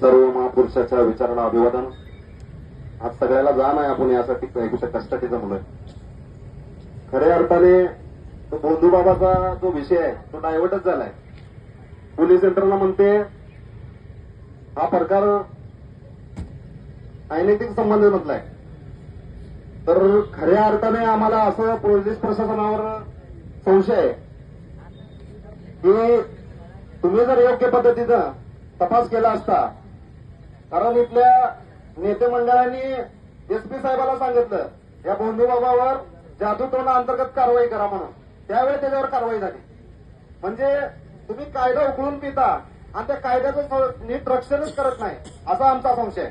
सर्व महापुरुषाच्या विचारांना अभिवादन. आज सगळ्याला जाण आहे आपण यासाठी एकुशा कष्टाची मुलं खऱ्या अर्थाने तो बोंधूबाबाचा जो विषय आहे तो डायव्हर्टच झालाय. पोलीस यंत्रणा म्हणते हा प्रकार अनैतिक संबंधामधला म्हटलाय तर खऱ्या अर्थाने आम्हाला असं पोलीस प्रशासनावर संशय आहे की तुम्ही जर योग्य पद्धतीचा तपास केला असता कारण इथल्या नेते मंडळांनी एसपी साहेबाला सांगितलं या बोंधू बाबावर जादूटोना अंतर्गत कारवाई करा म्हणून. त्यावेळी त्याच्यावर कारवाई झाली. म्हणजे तुम्ही कायदा उकळून पिता आणि त्या कायद्याचं नीट रक्षणच करत नाही असा आमचा संशय. आहे.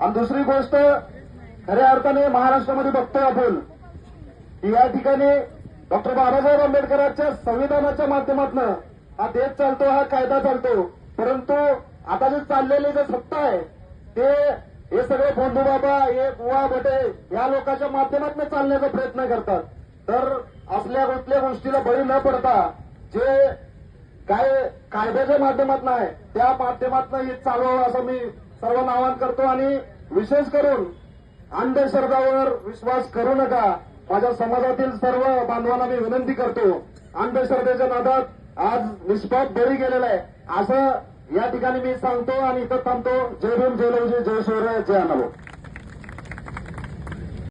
आणि दुसरी गोष्ट खऱ्या अर्थाने महाराष्ट्रामध्ये बघतोय आपण की या ठिकाणी डॉक्टर बाबासाहेब आंबेडकरांच्या संविधानाच्या माध्यमातून हा देश चालतो हा कायदा चालतो. परंतु आता जे चाललेले जे सत्ता आहे ते हे सगळे बोंधू बाबा हे बुवा बटे या लोकांच्या माध्यमातून चालण्याचा प्रयत्न करतात. तर असल्या कुठल्या गोष्टीला बळी न पडता जे काय कायद्याच्या माध्यमातून आहे त्या माध्यमातून हे चालवावं असं मी सर्व आवाहन करतो आणि विशेष करून अंधश्रद्धावर विश्वास करू नका. माझ्या समाजातील सर्व बांधवांना मी विनंती करतो अंधश्रद्धेच्या नादात आज निष्पाप बळी गेलेला आहे. असं या ठिकाणी मी सांगतो आणि इथं थांबतो. जय भीम जय लवजी जय शिवराय जय अनुभव